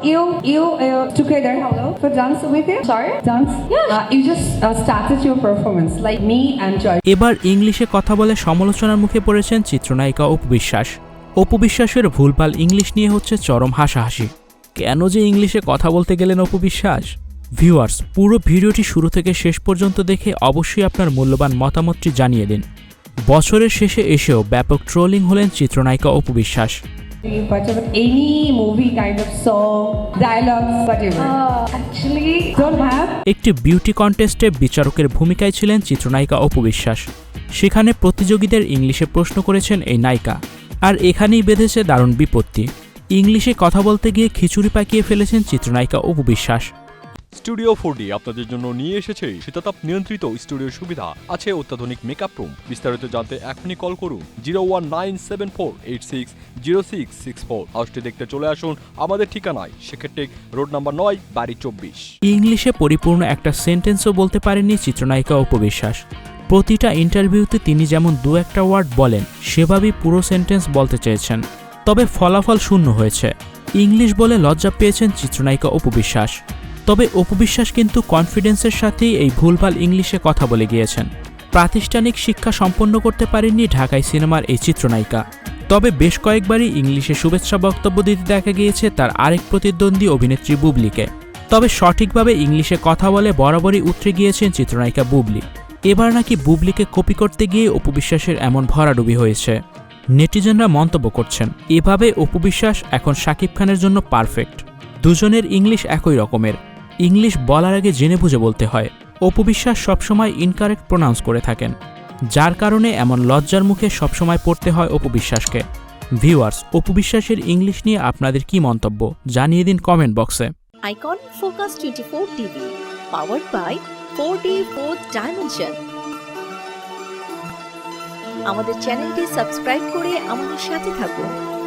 You you uh, together hello for dance with you? Sorry, dance. Yeah. Uh, you just uh, started your performance like me and Joy. এবার ইংলিশে কথা বলে সমালোচনার মুখে পড়েছেন চিত্রনায়িকা অপু বিশ্বাস অপু বিশ্বাসের ভুলভাল ইংলিশ নিয়ে হচ্ছে চরম হাসাহাসি কেন যে ইংলিশে কথা বলতে গেলেন অপু বিশ্বাস ভিউয়ার্স পুরো ভিডিওটি শুরু থেকে শেষ পর্যন্ত দেখে অবশ্যই আপনার মূল্যবান মতামতটি জানিয়ে দিন বছরের শেষে এসেও ব্যাপক ট্রোলিং হলেন চিত্রনায়িকা Apu Biswas But of any movie kind of song, dialogues, whatever. Uh, actually, don't have. একটি বিউটি কন্টেস্টে বিচারকের ভূমিকায় ছিলেন চিত্রনায়িকা অপু বিশ্বাস সেখানে প্রতিযোগীদের ইংলিশে প্রশ্ন করেছেন এই নায়িকা আর এখানেই বেঁধেছে দারুণ বিপত্তি ইংলিশে কথা বলতে গিয়ে খিচুড়ি পাকিয়ে ফেলেছেন চিত্রনায়িকা অপু বিশ্বাস স্টুডিও ফোর আপনাদের জন্য নিয়ে এসেছে শীতাতাপ নিয়ন্ত্রিত স্টুডিও সুবিধা। আছে অত্যাধুনিক মেকআপ রুম বিস্তারিত জানতে এখনই কল করুন zero one nine seven four eight six zero six six four হাউসটি দেখতে চলে আসুন আমাদের ঠিকানায়। সেক্ষেত্রে রোড নাম্বার নয়, বাড়ি চব্বিশ। ইংলিশে পরিপূর্ণ একটা সেন্টেন্সও বলতে পারেননি চিত্রনায়িকা উপবিশ্বাস। প্রতিটা ইন্টারভিউতে তিনি যেমন দু একটা ওয়ার্ড বলেন, সেভাবেই পুরো সেন্টেন্স বলতে চেয়েছেন। তবে ফলাফল শূন্য হয়েছে। ইংলিশ বলে লজ্জা পেয়েছেন চিত্রনায়িকা অপু বিশ্বাস তবে অপু বিশ্বাস কিন্তু কনফিডেন্সের সাথেই এই ভুলভাল ইংলিশে কথা বলে গিয়েছেন। প্রাতিষ্ঠানিক শিক্ষা সম্পন্ন করতে পারেননি ঢাকাই সিনেমার এই চিত্রনায়িকা। তবে বেশ কয়েকবারই ইংলিশে শুভেচ্ছা বক্তব্য দিতে দেখা গিয়েছে তার আরেক প্রতিদ্বন্দ্বী অভিনেত্রী বুবলিকে। তবে সঠিকভাবে ইংলিশে কথা বলে বরাবরই উতরে গিয়েছেন চিত্রনায়িকা বুবলি। এবার নাকি বুবলিকে কপি করতে গিয়ে অপুবিশ্বাসের এমন ভরাডুবি হয়েছে। নেটিজেনরা মন্তব্য করছেন, এভাবে অপুবিশ্বাস এখন শাকিব খানের জন্য পারফেক্ট দুজনের ইংলিশ একই রকমের। ইংলিশ বলার আগে জেনে বুঝে বলতে হয়। অপুবিশ্বাস সবসময় ইনকারেক্ট প্রোনাউন্স করে থাকেন। যার কারণে এমন লজ্জার মুখে সবসময় পড়তে হয় অপুবিশ্বাসকে ভিউয়ার্স অপুবিশ্বাসের ইংলিশ নিয়ে আপনাদের কি মন্তব্য? জানিয়ে দিন কমেন্ট বক্সে icon focus twenty four TV powered by four D fourth dimension আমাদের চ্যানেলটি সাবস্ক্রাইব করে আমাদের সাথে থাকুন।